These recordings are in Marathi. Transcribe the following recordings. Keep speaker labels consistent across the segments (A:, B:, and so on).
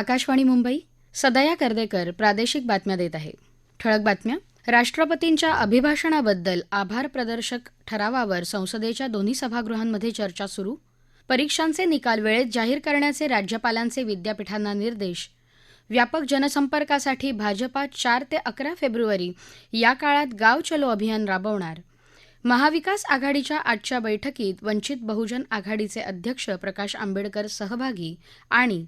A: आकाशवाणी मुंबई सदया कर्देकर प्रादेशिक बातम्या देत आहे ठळक बातम्या राष्ट्रपतींच्या अभिभाषणाबद्दल आभार प्रदर्शक ठरावावर संसदेच्या दोन्ही सभागृहांमध्ये चर्चा सुरू परीक्षांचे निकाल वेळेत जाहीर करण्याचे राज्यपालांचे विद्यापीठांना निर्देश व्यापक जनसंपर्कासाठी भाजपा चार ते अकरा फेब्रुवारी या काळात गाव चलो अभियान राबवणार महाविकास आघाडीच्या आजच्या बैठकीत वंचित बहुजन आघाडीचे अध्यक्ष प्रकाश आंबेडकर सहभागी आणि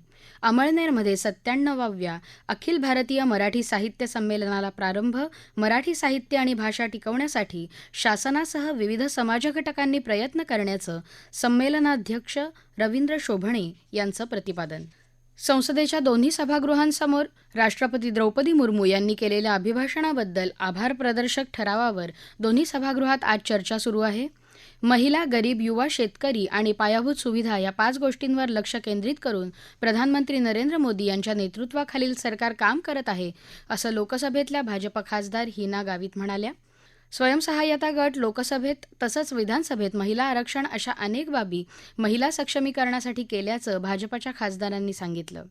A: अमळनेरमध्ये सत्त्याण्णवाव्या अखिल भारतीय मराठी साहित्य संमेलनाला प्रारंभ मराठी साहित्य आणि भाषा टिकवण्यासाठी शासनासह विविध समाजघटकांनी प्रयत्न करण्याचं संमेलनाध्यक्ष रवींद्र शोभणे यांचं प्रतिपादन संसदेच्या दोन्ही सभागृहांसमोर राष्ट्रपती द्रौपदी मुर्मू यांनी केलेल्या अभिभाषणाबद्दल आभार प्रदर्शक ठरावावर दोन्ही सभागृहात आज चर्चा सुरू आहे महिला गरीब युवा शेतकरी आणि पायाभूत सुविधा या पाच गोष्टींवर लक्ष केंद्रित करून प्रधानमंत्री नरेंद्र मोदी यांच्या नेतृत्वाखालील सरकार काम करत आहे असं लोकसभेतल्या भाजप खासदार हिना गावित म्हणाल्या स्वयंसहाय्यता गट लोकसभेत तसंच विधानसभेत महिला आरक्षण अशा अनेक बाबी महिला सक्षमीकरणासाठी केल्याचं भाजपाच्या खासदारांनी सांगितलं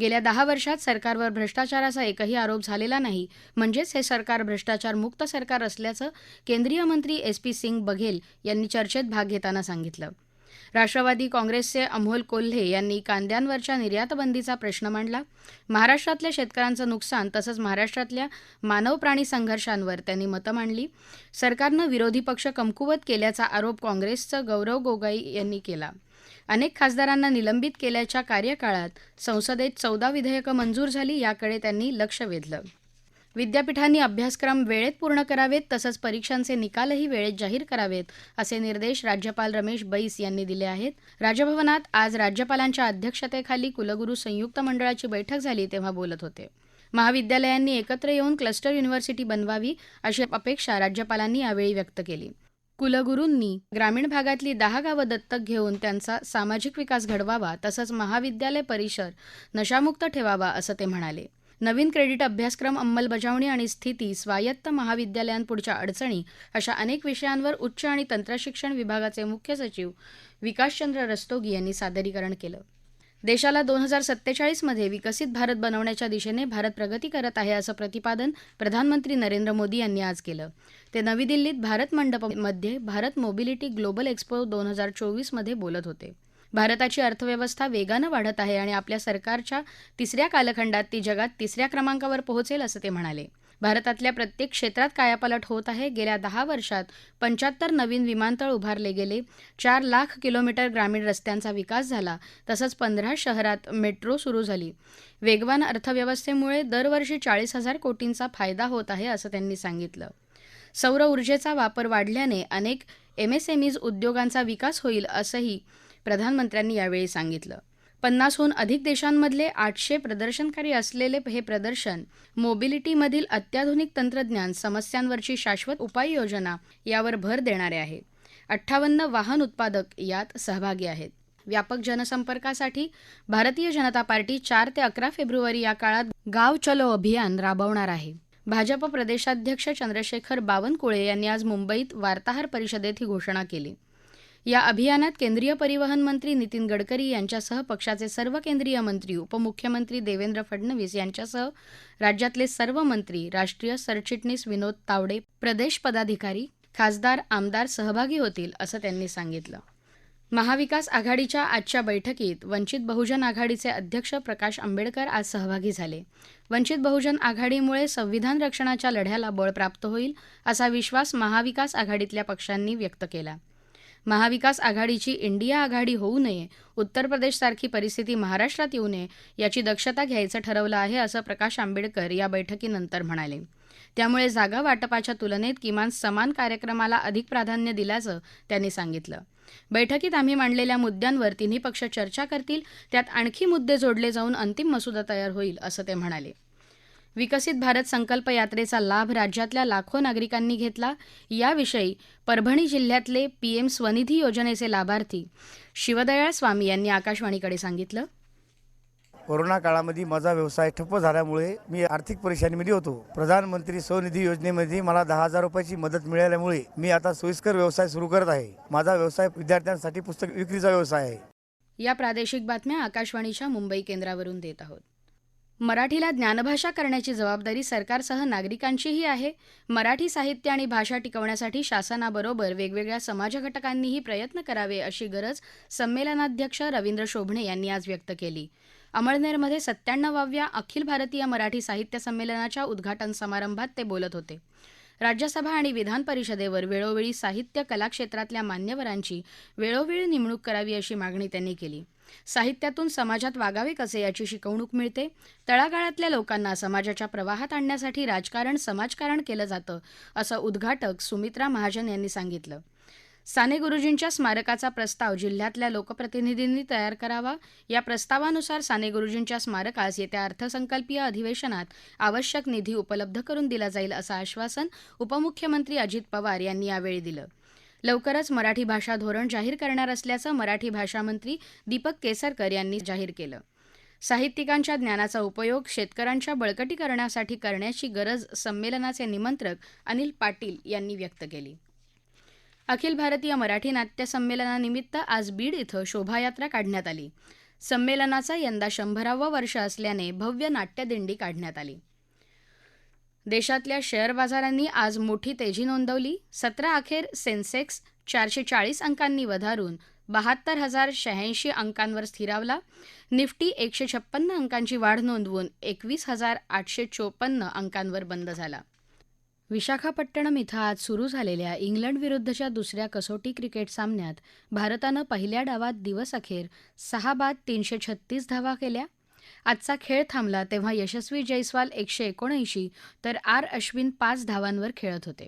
A: गेल्या दहा वर्षात सरकारवर भ्रष्टाचाराचा एकही आरोप झालेला नाही म्हणजेच हे सरकार भ्रष्टाचार मुक्त सरकार असल्याचं केंद्रीय मंत्री एस पी सिंग बघेल यांनी चर्चेत भाग घेताना सांगितलं राष्ट्रवादी काँग्रेसचे अमोल कोल्हे यांनी कांद्यांवरच्या निर्यातबंदीचा प्रश्न मांडला महाराष्ट्रातल्या शेतकऱ्यांचं नुकसान तसंच महाराष्ट्रातल्या मानव प्राणी संघर्षांवर त्यांनी मतं मांडली सरकारनं विरोधी पक्ष कमकुवत केल्याचा आरोप काँग्रेसचं गौरव गोगाई यांनी केला अनेक खासदारांना निलंबित केल्याच्या कार्यकाळात संसदेत चौदा विधेयकं मंजूर झाली याकडे त्यांनी लक्ष वेधलं विद्यापीठांनी अभ्यासक्रम वेळेत पूर्ण करावेत तसंच परीक्षांचे निकालही वेळेत जाहीर करावेत असे निर्देश राज्यपाल रमेश बैस यांनी दिले आहेत राजभवनात आज राज्यपालांच्या अध्यक्षतेखाली कुलगुरू संयुक्त मंडळाची बैठक झाली तेव्हा बोलत होते महाविद्यालयांनी एकत्र येऊन क्लस्टर युनिव्हर्सिटी बनवावी अशी अपेक्षा राज्यपालांनी यावेळी व्यक्त केली कुलगुरूंनी ग्रामीण भागातली दहा गावं दत्तक घेऊन त्यांचा सामाजिक विकास घडवावा तसंच महाविद्यालय परिसर नशामुक्त ठेवावा असं ते म्हणाले नवीन क्रेडिट अभ्यासक्रम अंमलबजावणी आणि स्थिती स्वायत्त महाविद्यालयांपुढच्या अडचणी अशा अनेक विषयांवर उच्च आणि तंत्रशिक्षण विभागाचे मुख्य सचिव विकासचंद्र रस्तोगी यांनी सादरीकरण केलं देशाला दोन हजार सत्तेचाळीसमध्ये विकसित भारत बनवण्याच्या दिशेने भारत प्रगती करत आहे असं प्रतिपादन प्रधानमंत्री नरेंद्र मोदी यांनी आज केलं ते नवी दिल्लीत भारत मंडपमध्ये भारत मोबिलिटी ग्लोबल एक्स्पो दोन हजार चोवीसमध्ये बोलत होते भारताची अर्थव्यवस्था वेगानं वाढत आहे आणि आपल्या सरकारच्या तिसऱ्या कालखंडात ती जगात तिसऱ्या क्रमांकावर पोहोचेल असं ते म्हणाले भारतातल्या प्रत्येक क्षेत्रात कायापालट होत आहे गेल्या दहा वर्षात पंच्याहत्तर नवीन विमानतळ उभारले गेले चार लाख किलोमीटर ग्रामीण रस्त्यांचा विकास झाला तसंच पंधरा शहरात मेट्रो सुरू झाली वेगवान अर्थव्यवस्थेमुळे दरवर्षी चाळीस हजार कोटींचा फायदा होत आहे असं त्यांनी सांगितलं सौर ऊर्जेचा वापर वाढल्याने अनेक एमएसएमईज उद्योगांचा विकास होईल असंही प्रधानमंत्र्यांनी यावेळी सांगितलं पन्नासहून अधिक देशांमधले आठशे प्रदर्शनकारी असलेले हे प्रदर्शन मोबिलिटीमधील अत्याधुनिक तंत्रज्ञान समस्यांवरची शाश्वत उपाययोजना यावर भर देणारे आहे अठ्ठावन्न वाहन उत्पादक यात सहभागी आहेत व्यापक जनसंपर्कासाठी भारतीय जनता पार्टी चार ते अकरा फेब्रुवारी या काळात गाव चलो अभियान राबवणार आहे भाजप प्रदेशाध्यक्ष चंद्रशेखर बावनकुळे यांनी आज मुंबईत वार्ताहर परिषदेत ही घोषणा केली या अभियानात केंद्रीय परिवहन मंत्री नितीन गडकरी यांच्यासह पक्षाचे सर्व केंद्रीय मंत्री उपमुख्यमंत्री देवेंद्र फडणवीस यांच्यासह राज्यातले सर्व मंत्री राष्ट्रीय सरचिटणीस विनोद तावडे प्रदेश पदाधिकारी खासदार आमदार सहभागी होतील असं त्यांनी सांगितलं महाविकास आघाडीच्या आजच्या बैठकीत वंचित बहुजन आघाडीचे अध्यक्ष प्रकाश आंबेडकर आज सहभागी झाले वंचित बहुजन आघाडीमुळे संविधान रक्षणाच्या लढ्याला बळ प्राप्त होईल असा विश्वास महाविकास आघाडीतल्या पक्षांनी व्यक्त केला महाविकास आघाडीची इंडिया आघाडी होऊ नये उत्तर प्रदेशसारखी परिस्थिती महाराष्ट्रात येऊ नये याची दक्षता घ्यायचं ठरवलं आहे असं प्रकाश आंबेडकर या बैठकीनंतर म्हणाले त्यामुळे जागा वाटपाच्या तुलनेत किमान समान कार्यक्रमाला अधिक प्राधान्य दिल्याचं त्यांनी सांगितलं बैठकीत आम्ही मांडलेल्या मुद्द्यांवर तिन्ही पक्ष चर्चा करतील त्यात आणखी मुद्दे जोडले जाऊन अंतिम मसुदा तयार होईल असं ते म्हणाले विकसित भारत संकल्प यात्रेचा लाभ राज्यातल्या लाखो नागरिकांनी घेतला याविषयी परभणी जिल्ह्यातले पीएम स्वनिधी योजनेचे लाभार्थी शिवदयाळ स्वामी यांनी आकाशवाणीकडे सांगितलं कोरोना काळामध्ये माझा व्यवसाय ठप्प झाल्यामुळे मी आर्थिक परेशानीमध्ये होतो प्रधानमंत्री स्वनिधी योजनेमध्ये मला दहा हजार रुपयाची मदत मिळाल्यामुळे मी आता सोयीस्कर व्यवसाय सुरू करत आहे माझा व्यवसाय विद्यार्थ्यांसाठी पुस्तक विक्रीचा व्यवसाय आहे या प्रादेशिक बातम्या आकाशवाणीच्या मुंबई केंद्रावरून देत आहोत मराठीला ज्ञानभाषा करण्याची जबाबदारी सरकारसह नागरिकांचीही आहे मराठी साहित्य आणि भाषा टिकवण्यासाठी शासनाबरोबर वेगवेगळ्या समाजघटकांनीही प्रयत्न करावे अशी गरज संमेलनाध्यक्ष रवींद्र शोभणे यांनी आज व्यक्त केली अमळनेरमध्ये सत्त्याण्णवाव्या अखिल भारतीय मराठी साहित्य संमेलनाच्या उद्घाटन समारंभात ते बोलत होते राज्यसभा आणि विधानपरिषदेवर वेळोवेळी साहित्य कला क्षेत्रातल्या मान्यवरांची वेळोवेळी नेमणूक करावी अशी मागणी त्यांनी केली साहित्यातून समाजात वागावे कसे याची शिकवणूक मिळते तळागाळातल्या लोकांना समाजाच्या प्रवाहात आणण्यासाठी राजकारण समाजकारण केलं जातं असं उद्घाटक सुमित्रा महाजन यांनी सांगितलं साने गुरुजींच्या स्मारकाचा प्रस्ताव जिल्ह्यातल्या लोकप्रतिनिधींनी तयार करावा या प्रस्तावानुसार साने गुरुजींच्या स्मारकास येत्या अर्थसंकल्पीय अधिवेशनात आवश्यक निधी उपलब्ध करून दिला जाईल असं आश्वासन उपमुख्यमंत्री अजित पवार यांनी यावेळी दिलं लवकरच मराठी भाषा धोरण जाहीर करणार असल्याचं मराठी भाषा मंत्री दीपक केसरकर यांनी जाहीर केलं साहित्यिकांच्या ज्ञानाचा उपयोग शेतकऱ्यांच्या बळकटीकरणासाठी करण्याची गरज संमेलनाचे निमंत्रक अनिल पाटील यांनी व्यक्त केली अखिल भारतीय मराठी नाट्य संमेलनानिमित्त आज बीड इथं शोभायात्रा काढण्यात आली संमेलनाचा यंदा शंभरावं वर्ष असल्याने भव्य नाट्यदिंडी काढण्यात आली देशातल्या शेअर बाजारांनी आज मोठी तेजी नोंदवली सतरा अखेर सेन्सेक्स चारशे चाळीस अंकांनी वधारून बहात्तर हजार शहाऐंशी अंकांवर स्थिरावला निफ्टी एकशे छप्पन्न अंकांची वाढ नोंदवून एकवीस हजार आठशे चोपन्न अंकांवर बंद झाला विशाखापट्टणम इथं आज सुरू झालेल्या इंग्लंडविरुद्धच्या दुसऱ्या कसोटी क्रिकेट सामन्यात भारतानं पहिल्या डावात दिवसअखेर सहा बाद तीनशे छत्तीस धावा केल्या आजचा खेळ थांबला तेव्हा यशस्वी जयस्वाल एकशे एकोणऐंशी तर आर अश्विन पाच धावांवर खेळत होते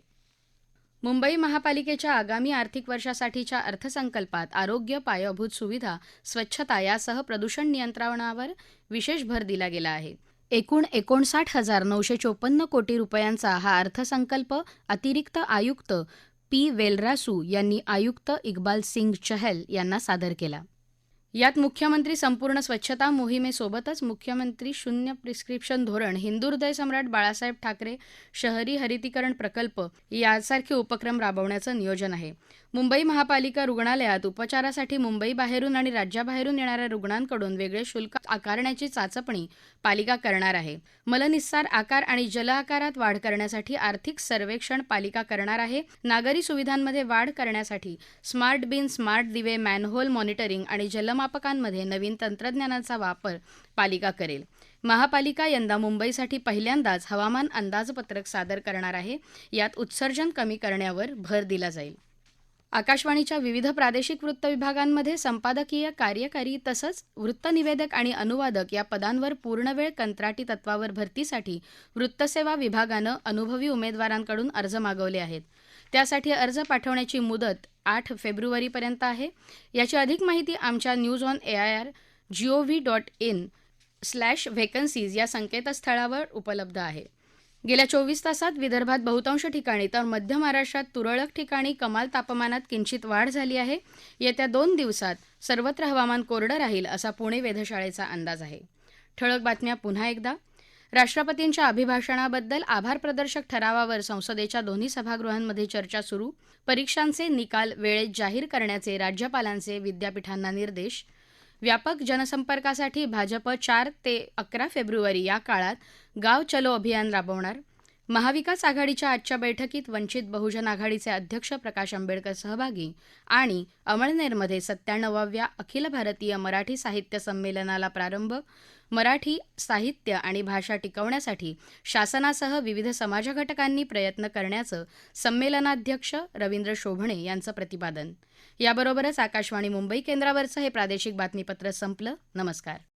A: मुंबई महापालिकेच्या आगामी आर्थिक वर्षासाठीच्या अर्थसंकल्पात आरोग्य पायाभूत सुविधा स्वच्छता यासह प्रदूषण नियंत्रणावर विशेष भर दिला गेला आहे एकूण एकोणसाठ हजार नऊशे चोपन्न कोटी रुपयांचा हा अर्थसंकल्प अतिरिक्त आयुक्त पी वेलरासू यांनी आयुक्त इक्बाल सिंग चहल यांना सादर केला यात मुख्यमंत्री संपूर्ण स्वच्छता मोहिमेसोबतच मुख्यमंत्री शून्य प्रिस्क्रिप्शन धोरण हिंदुहृदय सम्राट बाळासाहेब ठाकरे शहरी हरितीकरण प्रकल्प यासारखे उपक्रम राबवण्याचं नियोजन आहे मुंबई महापालिका रुग्णालयात उपचारासाठी मुंबई बाहेरून आणि राज्याबाहेरून येणाऱ्या रुग्णांकडून वेगळे शुल्क आकारण्याची चाचपणी पालिका करणार आहे मलनिस्सार आकार आणि जल आकारात वाढ करण्यासाठी आर्थिक सर्वेक्षण पालिका करणार आहे नागरी सुविधांमध्ये वाढ करण्यासाठी स्मार्ट बिन स्मार्ट दिवे मॅनहोल मॉनिटरिंग आणि जल नवीन तंत्रज्ञानाचा वापर पालिका करेल महापालिका यंदा मुंबईसाठी पहिल्यांदाच हवामान अंदाजपत्रक सादर करणार आहे यात उत्सर्जन कमी करण्यावर भर दिला जाईल आकाशवाणीच्या विविध प्रादेशिक वृत्त विभागांमध्ये संपादकीय कार्यकारी तसंच वृत्तनिवेदक आणि अनुवादक या पदांवर पूर्णवेळ कंत्राटी तत्वावर भरतीसाठी वृत्तसेवा विभागानं अनुभवी उमेदवारांकडून अर्ज मागवले आहेत त्यासाठी अर्ज पाठवण्याची मुदत आठ फेब्रुवारीपर्यंत आहे याची अधिक माहिती आमच्या news on A I R G O V dot in slash vacancies या संकेतस्थळावर उपलब्ध आहे गेल्या चोवीस तासात विदर्भात बहुतांश ठिकाणी तर मध्य महाराष्ट्रात तुरळक ठिकाणी कमाल तापमानात किंचित वाढ झाली आहे येत्या दोन दिवसात सर्वत्र हवामान कोरडं राहील असा पुणे वेधशाळेचा अंदाज आहे ठळक बातम्या पुन्हा एकदा राष्ट्रपतींच्या अभिभाषणाबद्दल आभारप्रदर्शक ठरावावर संसदेच्या दोन्ही सभागृहांमध्ये चर्चा सुरू परीक्षांचे निकाल वेळेत जाहीर करण्याचे राज्यपालांचे विद्यापीठांना निर्देश व्यापक जनसंपर्कासाठी भाजप चार ते अकरा फेब्रुवारी या काळात गाव चलो अभियान राबवणार महाविकास आघाडीच्या आजच्या बैठकीत वंचित बहुजन आघाडीचे अध्यक्ष प्रकाश आंबेडकर सहभागी आणि अमळनेरमध्ये सत्त्याण्णवाव्या अखिल भारतीय मराठी साहित्य संमेलनाला प्रारंभ मराठी साहित्य आणि भाषा टिकवण्यासाठी शासनासह विविध समाजघटकांनी प्रयत्न करण्याचं संमेलनाध्यक्ष रवींद्र शोभणे यांचं प्रतिपादन याबरोबरच आकाशवाणी मुंबई केंद्रावरचं हे प्रादेशिक बातमीपत्र संपलं नमस्कार